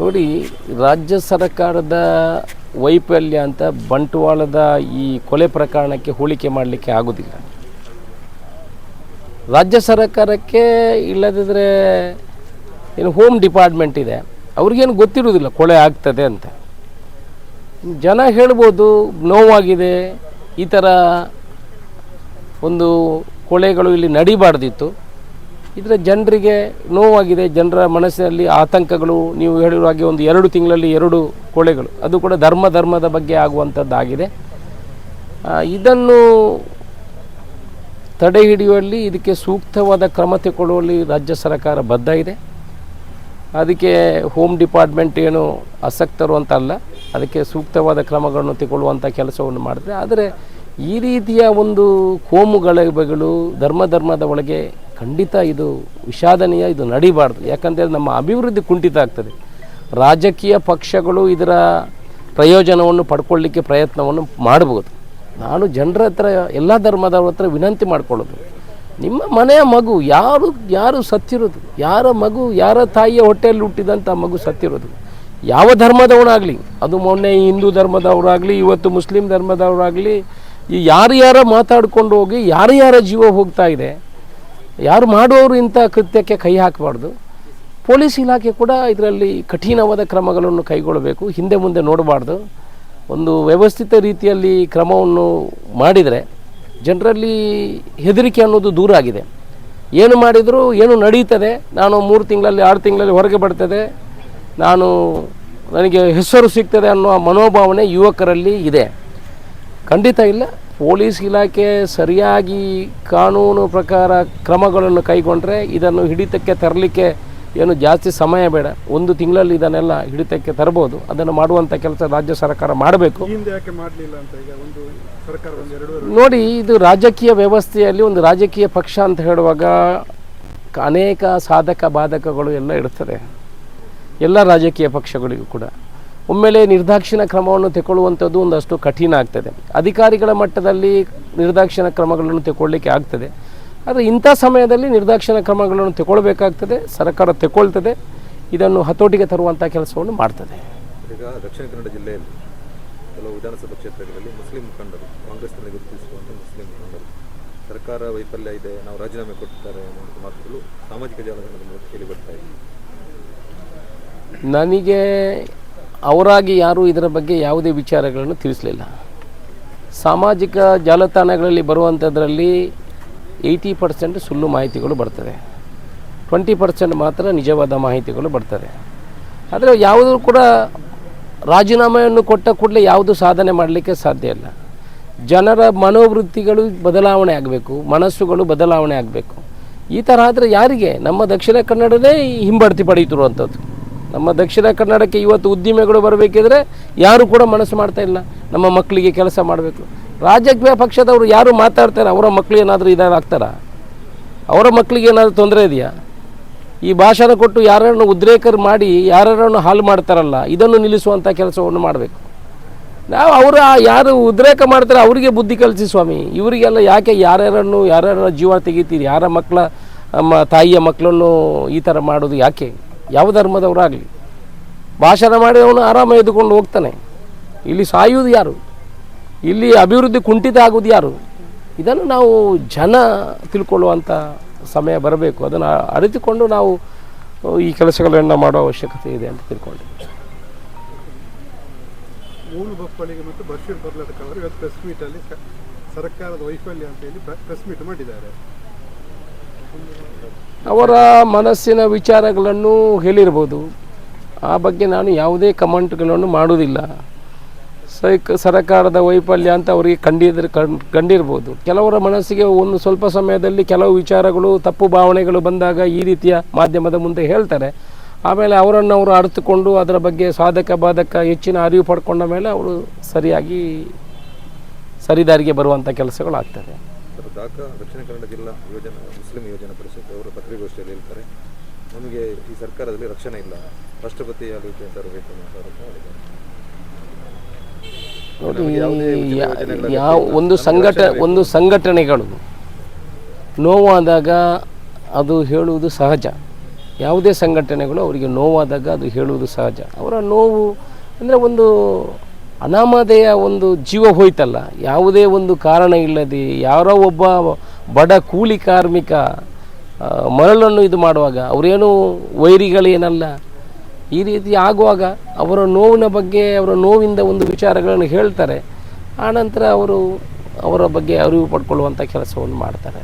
ನೋಡಿ, ರಾಜ್ಯ ಸರ್ಕಾರದ ವೈಫಲ್ಯ ಅಂತ ಬಂಟ್ವಾಳದ ಈ ಕೊಲೆ ಪ್ರಕರಣಕ್ಕೆ ಹೋಲಿಕೆ ಮಾಡಲಿಕ್ಕೆ ಆಗೋದಿಲ್ಲ. ರಾಜ್ಯ ಸರ್ಕಾರಕ್ಕೆ ಇಲ್ಲದಿದ್ದರೆ ಏನು ಹೋಮ್ ಡಿಪಾರ್ಟ್ಮೆಂಟ್ ಇದೆ. ಅವ್ರಿಗೇನು ಗೊತ್ತಿರೋದಿಲ್ಲ ಕೊಳೆ ಆಗ್ತದೆ ಅಂತ. ಜನ ಹೇಳ್ಬೋದು, ನೋವಾಗಿದೆ, ಈ ಥರ ಒಂದು ಕೊಳೆಗಳು ಇಲ್ಲಿ ನಡಿಬಾರ್ದಿತ್ತು. ಇದರ ಜನರಿಗೆ ನೋವಾಗಿದೆ, ಜನರ ಮನಸ್ಸಿನಲ್ಲಿ ಆತಂಕಗಳು, ನೀವು ಹೇಳಿರೋ ಹಾಗೆ ಒಂದು ಎರಡು ತಿಂಗಳಲ್ಲಿ ಎರಡು ಕೊಳೆಗಳು. ಅದು ಕೂಡ ಧರ್ಮ ಧರ್ಮದ ಬಗ್ಗೆ ಆಗುವಂಥದ್ದಾಗಿದೆ. ಇದನ್ನು ತಡೆ ಹಿಡಿಯುವಲ್ಲಿ ಇದಕ್ಕೆ ಸೂಕ್ತವಾದ ಕ್ರಮ ತಗೊಳ್ಳುವಲ್ಲಿ ರಾಜ್ಯ ಸರ್ಕಾರ ಬದ್ಧ ಇದೆ. ಅದಕ್ಕೆ ಹೋಮ್ ಡಿಪಾರ್ಟ್ಮೆಂಟ್ ಏನು ಆಸಕ್ತರು ಅಂತ ಅಲ್ಲ ಅದಕ್ಕೆ ಸೂಕ್ತವಾದ ಕ್ರಮಗಳನ್ನು ತಗೊಳ್ಳುವಂಥ ಕೆಲಸವನ್ನು ಮಾಡಿದ್ರೆ, ಆದರೆ ಈ ರೀತಿಯ ಒಂದು ಕೋಮುಗಳು ಧರ್ಮ ಧರ್ಮದ ಒಳಗೆ ಖಂಡಿತ ಇದು ವಿಷಾದನೀಯ, ಇದು ನಡಿಬಾರ್ದು. ಯಾಕಂದರೆ ನಮ್ಮ ಅಭಿವೃದ್ಧಿ ಕುಂಠಿತ ಆಗ್ತದೆ. ರಾಜಕೀಯ ಪಕ್ಷಗಳು ಇದರ ಪ್ರಯೋಜನವನ್ನು ಪಡ್ಕೊಳ್ಳಿಕ್ಕೆ ಪ್ರಯತ್ನವನ್ನು ಮಾಡ್ಬೋದು. ನಾನು ಜನರ ಹತ್ರ, ಎಲ್ಲ ಧರ್ಮದವ್ರ ಹತ್ರ ವಿನಂತಿ ಮಾಡ್ಕೊಳ್ಳೋದು. ನಿಮ್ಮ ಮನೆಯ ಮಗು, ಯಾರು ಯಾರು ಸತ್ತಿರೋದು? ಯಾರ ಮಗು, ಯಾರ ತಾಯಿಯ ಹೊಟ್ಟೆಯಲ್ಲಿ ಹುಟ್ಟಿದಂಥ ಮಗು ಸತ್ತಿರೋದು? ಯಾವ ಧರ್ಮದವನಾಗಲಿ ಅದು ಮೊನ್ನೆ ಹಿಂದೂ ಧರ್ಮದವರಾಗಲಿ, ಇವತ್ತು ಮುಸ್ಲಿಂ ಧರ್ಮದವರಾಗಲಿ, ಈ ಯಾರು ಯಾರ ಮಾತಾಡ್ಕೊಂಡು ಹೋಗಿ ಯಾರು ಯಾರ ಜೀವ ಹೋಗ್ತಾ ಇದೆ ಯಾರು ಮಾಡುವವರು ಇಂಥ ಕೃತ್ಯಕ್ಕೆ ಕೈ ಹಾಕಬಾರ್ದು. ಪೊಲೀಸ್ ಇಲಾಖೆ ಕೂಡ ಇದರಲ್ಲಿ ಕಠಿಣವಾದ ಕ್ರಮಗಳನ್ನು ಕೈಗೊಳ್ಳಬೇಕು. ಹಿಂದೆ ಮುಂದೆ ನೋಡಬಾರ್ದು. ಒಂದು ವ್ಯವಸ್ಥಿತ ರೀತಿಯಲ್ಲಿ ಕ್ರಮವನ್ನು ಮಾಡಿದರೆ ಜನರಲ್ಲಿ ಹೆದರಿಕೆ ಅನ್ನೋದು ದೂರ ಆಗಿದೆ. ಏನು ಮಾಡಿದರೂ ಏನು ನಡೀತದೆ? ನಾನು ಮೂರು ತಿಂಗಳಲ್ಲಿ, ಆರು ತಿಂಗಳಲ್ಲಿ ಹೊರಗೆ ಬರ್ತದೆ. ನಾನು ನನಗೆ ಹೆಸರು ಸಿಗ್ತದೆ ಅನ್ನೋ ಮನೋಭಾವನೆ ಯುವಕರಲ್ಲಿ ಇದೆ. ಖಂಡಿತ ಇಲ್ಲ. ಪೊಲೀಸ್ ಇಲಾಖೆ ಸರಿಯಾಗಿ ಕಾನೂನು ಪ್ರಕಾರ ಕ್ರಮಗಳನ್ನು ಕೈಗೊಂಡ್ರೆ ಇದನ್ನು ಹಿಡಿತಕ್ಕೆ ತರಲಿಕ್ಕೆ ಏನು ಜಾಸ್ತಿ ಸಮಯ ಬೇಡ. ಒಂದು ತಿಂಗಳಲ್ಲಿ ಇದನ್ನೆಲ್ಲ ಹಿಡಿತಕ್ಕೆ ತರಬಹುದು ಅದನ್ನು ಮಾಡುವಂಥ ಕೆಲಸ ರಾಜ್ಯ ಸರ್ಕಾರ ಮಾಡಬೇಕು. ನೋಡಿ ಇದು ರಾಜಕೀಯ ವ್ಯವಸ್ಥೆಯಲ್ಲಿ ಒಂದು ರಾಜಕೀಯ ಪಕ್ಷ ಅಂತ ಹೇಳುವಾಗ ಅನೇಕ ಸಾಧಕ ಬಾಧಕಗಳು ಎಲ್ಲ ಇರ್ತದೆ. ಎಲ್ಲ ರಾಜಕೀಯ ಪಕ್ಷಗಳಿಗೂ ಕೂಡ. ಒಮ್ಮೆಲೆ ನಿರ್ದಾಕ್ಷಿಣ ಕ್ರಮವನ್ನು ತಗೊಳ್ಳುವಂಥದ್ದು ಒಂದಷ್ಟು ಕಠಿಣ ಆಗ್ತದೆ. ಅಧಿಕಾರಿಗಳ ಮಟ್ಟದಲ್ಲಿ ನಿರ್ದಾಕ್ಷಿಣ ಕ್ರಮಗಳನ್ನು ತಗೊಳ್ಳಿಕ್ಕೆ ಆಗ್ತದೆ. ಆದರೆ ಇಂಥ ಸಮಯದಲ್ಲಿ ನಿರ್ದಾಕ್ಷಿಣ ಕ್ರಮಗಳನ್ನು ತಗೊಳ್ಬೇಕಾಗ್ತದೆ ಸರ್ಕಾರ ತಗೊಳ್ತದೆ ಇದನ್ನು ಹತೋಟಿಗೆ ತರುವಂಥ ಕೆಲಸವನ್ನು ಮಾಡ್ತದೆ. ಈಗ ದಕ್ಷಿಣ ಕನ್ನಡ ಜಿಲ್ಲೆಯಲ್ಲಿ ಕೆಲವು ವಿಧಾನಸಭಾ ಕ್ಷೇತ್ರಗಳಲ್ಲಿ ಮುಸ್ಲಿಂ ಮುಖಂಡರು ಕಾಂಗ್ರೆಸ್ ಗುರುತಿಸುವಂಥ ಮುಸ್ಲಿಂ ಮುಖಂಡರು. ಸರ್ಕಾರ ವೈಫಲ್ಯ ಇದೆ ನಾವು ರಾಜೀನಾಮೆ ಕೊಡ್ತಾರೆ ಮಾತುಗಳು ಸಾಮಾಜಿಕ ಜಾಲತಾಣದ ಮೂಲಕ ಕೇಳಿ ಬರ್ತಾ ಇದೆ. ನನಗೆ ಅವರಾಗಿ ಯಾರೂ ಇದರ ಬಗ್ಗೆ ಯಾವುದೇ ವಿಚಾರಗಳನ್ನು ತಿಳಿಸಲಿಲ್ಲ. ಸಾಮಾಜಿಕ ಜಾಲತಾಣಗಳಲ್ಲಿ ಬರುವಂಥದ್ರಲ್ಲಿ ಏಯ್ಟಿ ಪರ್ಸೆಂಟ್ ಸುಳ್ಳು ಮಾಹಿತಿಗಳು ಬರ್ತದೆ. ಟ್ವೆಂಟಿ ಪರ್ಸೆಂಟ್ ಮಾತ್ರ ನಿಜವಾದ ಮಾಹಿತಿಗಳು ಬರ್ತದೆ. ಆದರೆ ಯಾವುದೂ ಕೂಡ ರಾಜೀನಾಮೆಯನ್ನು ಕೊಟ್ಟ ಕೂಡಲೇ ಯಾವುದು ಸಾಧನೆ ಮಾಡಲಿಕ್ಕೆ ಸಾಧ್ಯ ಇಲ್ಲ. ಜನರ ಮನೋವೃತ್ತಿಗಳು ಬದಲಾವಣೆ ಆಗಬೇಕು, ಮನಸ್ಸುಗಳು ಬದಲಾವಣೆ ಆಗಬೇಕು. ಈ ಥರ ಆದರೆ ಯಾರಿಗೆ? ನಮ್ಮ ದಕ್ಷಿಣ ಕನ್ನಡನೇ ಹಿಂಬಡ್ತಿ ಪಡೀತಿರುವಂಥದ್ದು ನಮ್ಮ ದಕ್ಷಿಣ ಕನ್ನಡಕ್ಕೆ ಇವತ್ತು ಉದ್ದಿಮೆಗಳು ಬರಬೇಕಿದ್ರೆ ಯಾರು ಕೂಡ ಮನಸ್ಸು ಮಾಡ್ತಾ ಇಲ್ಲ. ನಮ್ಮ ಮಕ್ಕಳಿಗೆ ಕೆಲಸ ಮಾಡಬೇಕು. ರಾಜಕೀಯ ಪಕ್ಷದವರು ಯಾರು ಮಾತಾಡ್ತಾರೆ, ಅವರ ಮಕ್ಕಳು ಏನಾದರೂ ಇದಾಗ್ತಾರಾ? ಅವರ ಮಕ್ಕಳಿಗೆ ಏನಾದರೂ ತೊಂದರೆ ಇದೆಯಾ? ಈ ಭಾಷಣ ಕೊಟ್ಟು ಯಾರನ್ನು ಉದ್ರೇಕರು ಮಾಡಿ ಯಾರನ್ನು ಹಾಳು ಮಾಡ್ತಾರಲ್ಲ, ಇದನ್ನು ನಿಲ್ಲಿಸುವಂಥ ಕೆಲಸವನ್ನು ಮಾಡಬೇಕು. ನಾವು ಅವರು ಯಾರು ಉದ್ರೇಕ ಮಾಡ್ತಾರೆ, ಅವರಿಗೆ ಬುದ್ಧಿ ಕಲಿಸಿ ಸ್ವಾಮಿ. ಇವರಿಗೆಲ್ಲ ಯಾಕೆ ಯಾರ್ಯಾರನ್ನು ಯಾರ್ಯಾರ ಜೀವ ತೆಗಿತೀರಿ? ಯಾರ ಮಕ್ಕಳ, ನಮ್ಮ ತಾಯಿಯ ಮಕ್ಕಳನ್ನು ಈ ಥರ ಮಾಡೋದು ಯಾಕೆ? ಯಾವ ಧರ್ಮದವರಾಗಲಿ? ಭಾಷಣ ಮಾಡಿದವನು ಆರಾಮ ಎದ್ದುಕೊಂಡು ಹೋಗ್ತಾನೆ. ಇಲ್ಲಿ ಸಾಯುವುದು ಯಾರು? ಇಲ್ಲಿ ಅಭಿವೃದ್ಧಿ ಕುಂಠಿತ ಆಗುವುದು ಯಾರು? ಇದನ್ನು ನಾವು ಜನ ತಿಳ್ಕೊಳ್ಳುವಂಥ ಸಮಯ ಬರಬೇಕು. ಅದನ್ನು ಅರಿತುಕೊಂಡು ನಾವು ಈ ಕೆಲಸಗಳನ್ನು ಮಾಡೋ ಅವಶ್ಯಕತೆ ಇದೆ ಅಂತ ತಿಳ್ಕೊಂಡೆ ಸರ್ಕಾರದ ವೈಫಲ್ಯ ಅಂತ ಹೇಳಿ ಪ್ರೆಸ್ ಮೀಟ್ ಮಾಡಿದ್ದಾರೆ. ಅವರ ಮನಸ್ಸಿನ ವಿಚಾರಗಳನ್ನು ಹೇಳಿರ್ಬೋದು. ಆ ಬಗ್ಗೆ ನಾನು ಯಾವುದೇ ಕಮೆಂಟ್ಗಳನ್ನು ಮಾಡುವುದಿಲ್ಲ. ಸೈಕ್, ಸರಕಾರದ ವೈಫಲ್ಯ ಅಂತ ಅವರಿಗೆ ಕಂಡಿದ್ರೆ ಕಂಡು ಕಂಡಿರ್ಬೋದು. ಕೆಲವರ ಮನಸ್ಸಿಗೆ ಒಂದು ಸ್ವಲ್ಪ ಸಮಯದಲ್ಲಿ ಕೆಲವು ವಿಚಾರಗಳು, ತಪ್ಪು ಭಾವನೆಗಳು ಬಂದಾಗ ಈ ರೀತಿಯ ಮಾಧ್ಯಮದ ಮುಂದೆ ಹೇಳ್ತಾರೆ. ಆಮೇಲೆ ಅವರನ್ನು ಅವರು ಅರಿತುಕೊಂಡು ಅದರ ಬಗ್ಗೆ ಸಾಧಕ ಬಾಧಕ ಹೆಚ್ಚಿನ ಅರಿವು ಪಡ್ಕೊಂಡ ಮೇಲೆ ಅವರು ಸರಿಯಾಗಿ ಸರಿದಾರಿಗೆ ಬರುವಂಥ ಕೆಲಸಗಳು ಸರ್ ದಕ್ಷಿಣ ಕನ್ನಡ ಜಿಲ್ಲಾ ಯೋಜನೆ ಮುಸ್ಲಿಂ ಯೋಜನಾ ಪರಿಷತ್ ಅವರು ಪತ್ರಿಕಾಗೋಷ್ಠಿಯಲ್ಲಿ ಹೇಳ್ತಾರೆ ನಮಗೆ ಈ ಸರ್ಕಾರದಲ್ಲಿ ರಕ್ಷಣೆ ಇಲ್ಲ. ರಾಷ್ಟ್ರಪತಿ ಆಗುತ್ತೆ ತರಬೇಕು ಯಾ- ಯಾವ ಒಂದು ಸಂಘಟ ಒಂದು ಸಂಘಟನೆಗಳು ನೋವಾದಾಗ ಅದು ಹೇಳುವುದು ಸಹಜ. ಯಾವುದೇ ಸಂಘಟನೆಗಳು ಅವರಿಗೆ ನೋವಾದಾಗ ಅದು ಹೇಳುವುದು ಸಹಜ. ಅವರ ನೋವು ಅಂದರೆ ಒಂದು ಅನಾಮಧೇಯ ಒಂದು ಜೀವ ಹೋಯ್ತಲ್ಲ, ಯಾವುದೇ ಒಂದು ಕಾರಣ ಇಲ್ಲದೆ ಯಾರೋ ಒಬ್ಬ ಬಡ ಕೂಲಿ ಕಾರ್ಮಿಕ ಮರಳನ್ನು ಇದು ಮಾಡುವಾಗ, ಅವರೇನು ವೈರಿಗಳೇನಲ್ಲ, ಈ ರೀತಿ ಆಗುವಾಗ ಅವರ ನೋವಿನ ಬಗ್ಗೆ, ಅವರ ನೋವಿಂದ ಒಂದು ವಿಚಾರಗಳನ್ನು ಹೇಳ್ತಾರೆ. ಆನಂತರ ಅವರು ಅವರ ಬಗ್ಗೆ ಅರಿವು ಪಡ್ಕೊಳ್ಳುವಂಥ ಕೆಲಸವನ್ನು ಮಾಡ್ತಾರೆ.